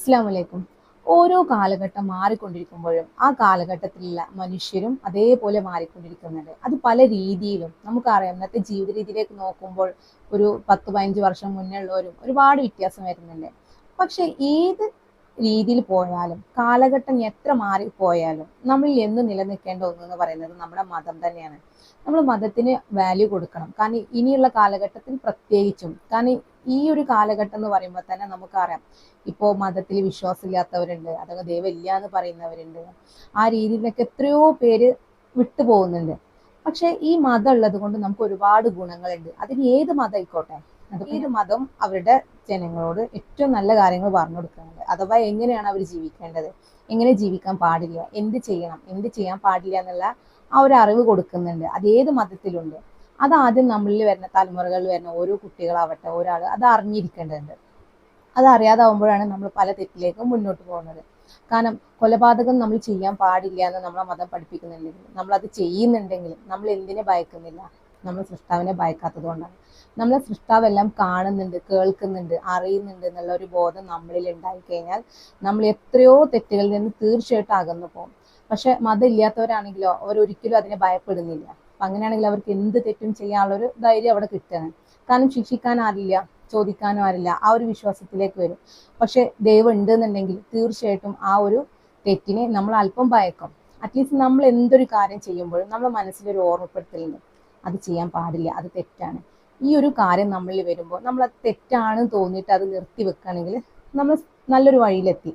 അസ്സാം വലൈക്കും ഓരോ കാലഘട്ടം മാറിക്കൊണ്ടിരിക്കുമ്പോഴും ആ കാലഘട്ടത്തിലുള്ള മനുഷ്യരും അതേപോലെ മാറിക്കൊണ്ടിരിക്കുന്നുണ്ട്. അത് പല രീതിയിലും നമുക്കറിയാം. ഇന്നത്തെ ജീവിത രീതിയിലേക്ക് നോക്കുമ്പോൾ ഒരു പത്ത് പതിനഞ്ച് വർഷം മുന്നേ ഉള്ളവരും ഒരുപാട് വ്യത്യാസം വരുന്നുണ്ട്. പക്ഷെ ഏത് രീതിയിൽ പോയാലും കാലഘട്ടം എത്ര മാറിപ്പോയാലും നമ്മൾ എന്ന് നിലനിൽക്കേണ്ട ഒന്നെന്ന് പറയുന്നത് നമ്മുടെ മതം തന്നെയാണ്. നമ്മൾ മതത്തിന് വാല്യൂ കൊടുക്കണം. കാരണം ഇനിയുള്ള കാലഘട്ടത്തിൽ പ്രത്യേകിച്ചും കാരണം ഈ ഒരു കാലഘട്ടം എന്ന് പറയുമ്പോൾ തന്നെ നമുക്കറിയാം. ഇപ്പോൾ മതത്തിൽ വിശ്വാസമില്ലാത്തവരുണ്ട് അതൊക്കെ ദൈവമില്ല എന്ന് പറയുന്നവരുണ്ട്. ആ രീതിയിലൊക്കെ എത്രയോ പേര് വിട്ടുപോകുന്നുണ്ട് പക്ഷേ ഈ മതം ഉള്ളത് കൊണ്ട് നമുക്ക് ഒരുപാട് ഗുണങ്ങളുണ്ട്. അതിന് ഏത് മതം ആയിക്കോട്ടെ? ഏത് മതം അവരുടെ ജനങ്ങളോട് ഏറ്റവും നല്ല കാര്യങ്ങൾ പറഞ്ഞു കൊടുക്കുന്നുണ്ട് അഥവാ എങ്ങനെയാണ് അവർ ജീവിക്കേണ്ടത്? എങ്ങനെ ജീവിക്കാൻ പാടില്ല? എന്ത് ചെയ്യണം? എന്ത് ചെയ്യാൻ പാടില്ല എന്നുള്ള ആ ഒരു അറിവ് കൊടുക്കുന്നുണ്ട്. അത് ഏത് മതത്തിലുണ്ട്? അത് ആദ്യം നമ്മളിൽ വരുന്ന തലമുറകളിൽ വരുന്ന ഓരോ കുട്ടികളാവട്ടെ ഒരാൾ അത് അറിഞ്ഞിരിക്കേണ്ടതുണ്ട്. അത് അറിയാതാവുമ്പോഴാണ് നമ്മൾ പല തെറ്റിലേക്കും മുന്നോട്ട് പോകുന്നത്. കാരണം കൊലപാതകം നമ്മൾ ചെയ്യാൻ പാടില്ല എന്ന് നമ്മളെ മതം പഠിപ്പിക്കുന്നുണ്ടെങ്കിലും നമ്മൾ അത് ചെയ്യുന്നുണ്ടെങ്കിൽ നമ്മൾ എന്തിനെ ഭയക്കുന്നില്ല? നമ്മൾ സൃഷ്ടാവിനെ ഭയക്കാത്തത് കൊണ്ടാണ്. നമ്മളെ സൃഷ്ടാവെല്ലാം കാണുന്നുണ്ട് കേൾക്കുന്നുണ്ട് അറിയുന്നുണ്ട് എന്നുള്ള ഒരു ബോധം നമ്മളിൽ ഉണ്ടായി കഴിഞ്ഞാൽ നമ്മൾ എത്രയോ തെറ്റുകളിൽ നിന്ന് തീർച്ചയായിട്ടും അകന്നു പോകും. പക്ഷെ മതം ഇല്ലാത്തവരാണെങ്കിലോ അവരൊരിക്കലും അതിനെ ഭയപ്പെടുന്നില്ല. അപ്പൊ അങ്ങനെയാണെങ്കിൽ അവർക്ക് എന്ത് തെറ്റും ചെയ്യാനുള്ളൊരു ധൈര്യം അവിടെ കിട്ടുകയാണ്. കാരണം ശിക്ഷിക്കാൻ ആരില്ല ചോദിക്കാനും ആരില്ല ആ ഒരു വിശ്വാസത്തിലേക്ക് വരും. പക്ഷെ ദൈവം ഉണ്ട് എന്നുണ്ടെങ്കിൽ തീർച്ചയായിട്ടും ആ ഒരു തെറ്റിനെ നമ്മൾ അല്പം ഭയക്കും. അറ്റ്ലീസ്റ്റ് നമ്മൾ എന്തൊരു കാര്യം ചെയ്യുമ്പോഴും നമ്മുടെ മനസ്സിലൊരു ഓർമ്മപ്പെടുത്തലുണ്ട്. അത് ചെയ്യാൻ പാടില്ല അത് തെറ്റാണ്. ഈ ഒരു കാര്യം നമ്മളിൽ വരുമ്പോൾ നമ്മൾ അത് തെറ്റാണെന്ന് തോന്നിയിട്ട് അത് നിർത്തി വെക്കുകയാണെങ്കിൽ നമ്മൾ നല്ലൊരു വഴിയിലെത്തി.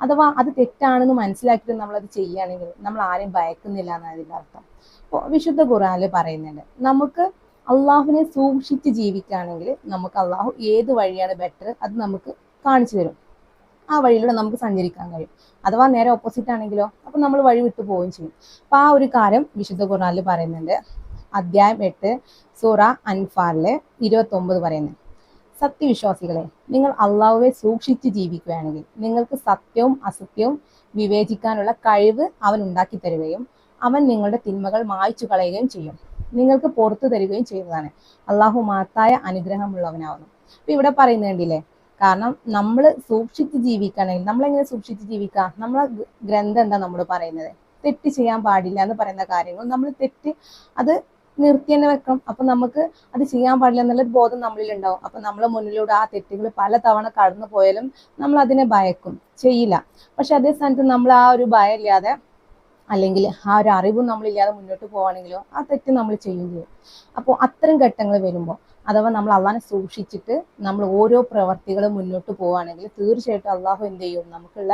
അഥവാ അത് തെറ്റാണെന്ന് മനസ്സിലാക്കിയിട്ട് നമ്മളത് ചെയ്യുകയാണെങ്കിൽ നമ്മൾ ആരെയും ഭയക്കുന്നില്ല എന്നാണ് അതിന്റെ അർത്ഥം. അപ്പോൾ വിശുദ്ധ ഖുറാനിൽ പറയുന്നുണ്ട് നമുക്ക് അള്ളാഹുവിനെ സൂക്ഷിച്ച് ജീവിക്കുകയാണെങ്കിൽ നമുക്ക് അള്ളാഹു ഏത് വഴിയാണ് ബെറ്റർ അത് നമുക്ക് കാണിച്ചു തരും. ആ വഴിയിലൂടെ നമുക്ക് സഞ്ചരിക്കാൻ കഴിയും. അഥവാ നേരെ ഓപ്പോസിറ്റ് ആണെങ്കിലോ അപ്പം നമ്മൾ വഴി വിട്ടു പോവുകയും ചെയ്യും. അപ്പം ആ ഒരു കാര്യം വിശുദ്ധ ഖുറാനിൽ പറയുന്നുണ്ട് അധ്യായം എട്ട് സൂറ അൻഫാറിലെ ഇരുപത്തൊമ്പത് പറയുന്നത്. സത്യവിശ്വാസികളെ നിങ്ങൾ അള്ളാഹുവെ സൂക്ഷിച്ച് ജീവിക്കുകയാണെങ്കിൽ നിങ്ങൾക്ക് സത്യവും അസത്യവും വിവേചിക്കാനുള്ള കഴിവ് അവൻ ഉണ്ടാക്കി തരികയും അവൻ നിങ്ങളുടെ തിന്മകൾ മായ്ച്ചു കളയുകയും ചെയ്യും. നിങ്ങൾക്ക് പുറത്തു തരികയും ചെയ്യുന്നതാണ്. അള്ളാഹു മാത്തായ അനുഗ്രഹമുള്ളവനാവുന്നു. അപ്പൊ ഇവിടെ പറയുന്നേണ്ടില്ലേ കാരണം നമ്മൾ സൂക്ഷിച്ച് ജീവിക്കുകയാണെങ്കിൽ നമ്മളെങ്ങനെ സൂക്ഷിച്ച് ജീവിക്കുക? നമ്മളെ ഗ്രന്ഥം എന്താ നമ്മൾ പറയുന്നത്? തെറ്റ് ചെയ്യാൻ പാടില്ല എന്ന് പറയുന്ന കാര്യങ്ങൾ നമ്മൾ തെറ്റ് അത് നിർത്തി തന്നെ വെക്കണം. അപ്പൊ നമുക്ക് അത് ചെയ്യാൻ പാടില്ല എന്നുള്ളൊരു ബോധം നമ്മളിൽ ഉണ്ടാവും. അപ്പൊ നമ്മൾ മുന്നിലൂടെ ആ തെറ്റുകൾ പല തവണ കടന്നു പോയാലും നമ്മൾ അതിനെ ഭയക്കും. ചെയ്യില്ല. പക്ഷെ അതേ സ്ഥാനത്ത് നമ്മൾ ആ ഒരു ഭയമില്ലാതെ അല്ലെങ്കിൽ ആ ഒരു അറിവും നമ്മളില്ലാതെ മുന്നോട്ട് പോവാണെങ്കിലോ ആ തെറ്റ് നമ്മൾ ചെയ്യും അപ്പോൾ അത്തരം ഘട്ടങ്ങൾ വരുമ്പോൾ അഥവാ നമ്മൾ അള്ളാഹിനെ സൂക്ഷിച്ചിട്ട് നമ്മൾ ഓരോ പ്രവർത്തികളും മുന്നോട്ട് പോവുകയാണെങ്കിൽ തീർച്ചയായിട്ടും അള്ളാഹു എന്ത് ചെയ്യും? നമുക്കുള്ള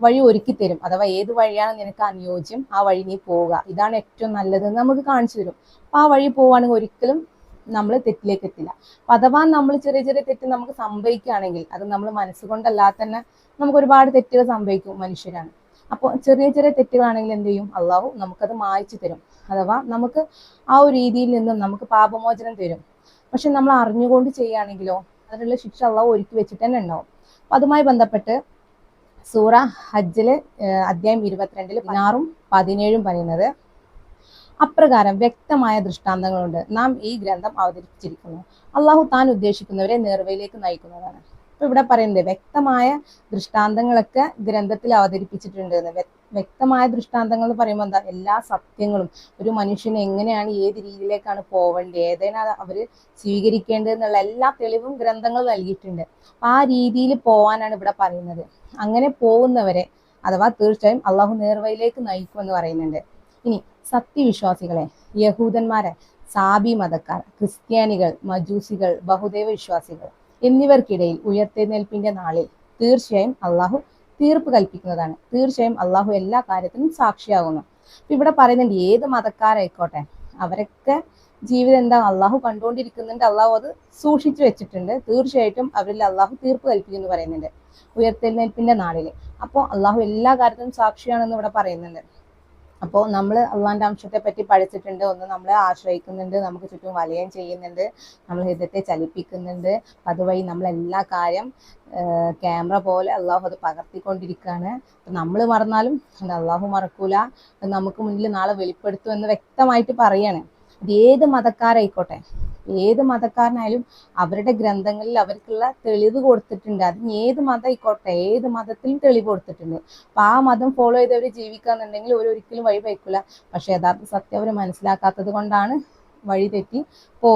വഴി ഒരുക്കി തരും അഥവാ ഏത് വഴിയാണ് നിനക്ക് അനുയോജ്യം ആ വഴി നീ പോവുക. ഇതാണ് ഏറ്റവും നല്ലതെന്ന് നമുക്ക് കാണിച്ചു തരും. ആ വഴി പോവുകയാണെങ്കിൽ ഒരിക്കലും നമ്മൾ തെറ്റിലേക്ക് എത്തില്ല. അപ്പൊ അഥവാ നമ്മൾ ചെറിയ ചെറിയ തെറ്റ് നമുക്ക് സംഭവിക്കുകയാണെങ്കിൽ അത് നമ്മൾ മനസ്സുകൊണ്ടല്ലാതെ തന്നെ നമുക്ക് ഒരുപാട് തെറ്റുകൾ സംഭവിക്കും മനുഷ്യരാണ്. അപ്പോൾ ചെറിയ ചെറിയ തെറ്റുകളാണെങ്കിൽ എന്ത് ചെയ്യും? അള്ളാഹു നമുക്കത് മായ്ച്ചു തരും. അഥവാ നമുക്ക് ആ ഒരു രീതിയിൽ നിന്നും നമുക്ക് പാപമോചനം തരും. പക്ഷെ നമ്മൾ അറിഞ്ഞുകൊണ്ട് ചെയ്യുകയാണെങ്കിലോ അതിനുള്ള ശിക്ഷ അള്ളാഹു ഒരുക്കി വെച്ചിട്ട് തന്നെ ഉണ്ടാവും. അപ്പൊ അതുമായി ബന്ധപ്പെട്ട് സൂറ ഹജ്ജിൽ അധ്യായം ഇരുപത്തിരണ്ടിൽ പതിനാറും പതിനേഴും പറയുന്നത് അപ്രകാരം വ്യക്തമായ ദൃഷ്ടാന്തങ്ങളുണ്ട്. നാം ഈ ഗ്രന്ഥം അവതരിപ്പിച്ചിരിക്കുന്നു. അള്ളാഹു താൻ ഉദ്ദേശിക്കുന്നവരെ നേർവയിലേക്ക് നയിക്കുന്നതാണ്. ഇവിടെ പറയുന്നത് വ്യക്തമായ ദൃഷ്ടാന്തങ്ങളൊക്കെ ഗ്രന്ഥത്തിൽ അവതരിപ്പിച്ചിട്ടുണ്ട് വ്യക്തമായ ദൃഷ്ടാന്തങ്ങൾ പറയുമ്പോൾ എന്താ? എല്ലാ സത്യങ്ങളും. ഒരു മനുഷ്യന് എങ്ങനെയാണ് ഏത് രീതിയിലേക്കാണ് പോവേണ്ടത്? ഏതേനാ അവർ സ്വീകരിക്കേണ്ടത് എന്നുള്ള എല്ലാ തെളിവും ഗ്രന്ഥങ്ങൾ നൽകിയിട്ടുണ്ട്. ആ രീതിയിൽ പോവാനാണ് ഇവിടെ പറയുന്നത്. അങ്ങനെ പോകുന്നവരെ അഥവാ തീർച്ചയായും അള്ളാഹു നേർവയിലേക്ക് നയിക്കുമെന്ന് പറയുന്നുണ്ട്. ഇനി സത്യവിശ്വാസികളെ യഹൂദന്മാരെ സാബി മതക്കാർ ക്രിസ്ത്യാനികൾ മജൂസികൾ ബഹുദൈവ വിശ്വാസികൾ എന്നിവർക്കിടയിൽ ഉയർത്തെഴുന്നേൽപ്പിന്റെ നാളിൽ തീർച്ചയായും അള്ളാഹു തീർപ്പ് കൽപ്പിക്കുന്നതാണ്. തീർച്ചയായും അള്ളാഹു എല്ലാ കാര്യത്തിനും സാക്ഷിയാകുന്നു. ഇവിടെ പറയുന്നുണ്ട് ഏത് മതക്കാരായിക്കോട്ടെ അവരൊക്കെ ജീവിതം എന്താ അള്ളാഹു കണ്ടുകൊണ്ടിരിക്കുന്നുണ്ട് അള്ളാഹു അത് സൂക്ഷിച്ചു വെച്ചിട്ടുണ്ട്. തീർച്ചയായിട്ടും അവരിൽ അള്ളാഹു തീർപ്പ് കൽപ്പിക്കുന്നു പറയുന്നുണ്ട് ഉയർത്തെഴുന്നേൽപ്പിന്റെ നാളിൽ. അപ്പോൾ അള്ളാഹു എല്ലാ കാര്യത്തിനും സാക്ഷിയാണെന്ന് ഇവിടെ പറയുന്നുണ്ട്. അപ്പോൾ നമ്മൾ അള്ളാന്റെ അംശത്തെ പറ്റി പഠിച്ചിട്ടുണ്ട് ഒന്ന് നമ്മളെ ആശ്രയിക്കുന്നുണ്ട് നമുക്ക് ചുറ്റും വലയം ചെയ്യുന്നുണ്ട് നമ്മൾ ഹൃദയത്തെ ചലിപ്പിക്കുന്നുണ്ട്. അതുവഴി നമ്മളെല്ലാ കാര്യം ക്യാമറ പോലെ അള്ളാഹു അത് പകർത്തിക്കൊണ്ടിരിക്കുകയാണ് നമ്മൾ മറന്നാലും അത് അള്ളാഹു മറക്കൂല. നമുക്ക് മുന്നിൽ നാളെ വെളിപ്പെടുത്തും എന്ന് വ്യക്തമായിട്ട് പറയാണ്. അത് ഏത് മതക്കാരായിക്കോട്ടെ. ഏത് മതക്കാരനായാലും അവരുടെ ഗ്രന്ഥങ്ങളിൽ അവർക്കുള്ള തെളിവ് കൊടുത്തിട്ടുണ്ട്. അതിന് ഏത് മതം ആയിക്കോട്ടെ ഏത് മതത്തിലും തെളിവ് കൊടുത്തിട്ടുണ്ട്. അപ്പൊ ആ മതം ഫോളോ ചെയ്തവർ ജീവിക്കാന്നുണ്ടെങ്കിൽ ഒരു ഒരിക്കലും വഴി വയ്ക്കില്ല പക്ഷെ യഥാർത്ഥ സത്യം അവർ മനസ്സിലാക്കാത്തത് കൊണ്ടാണ് വഴി തെറ്റി പോകുന്നത്.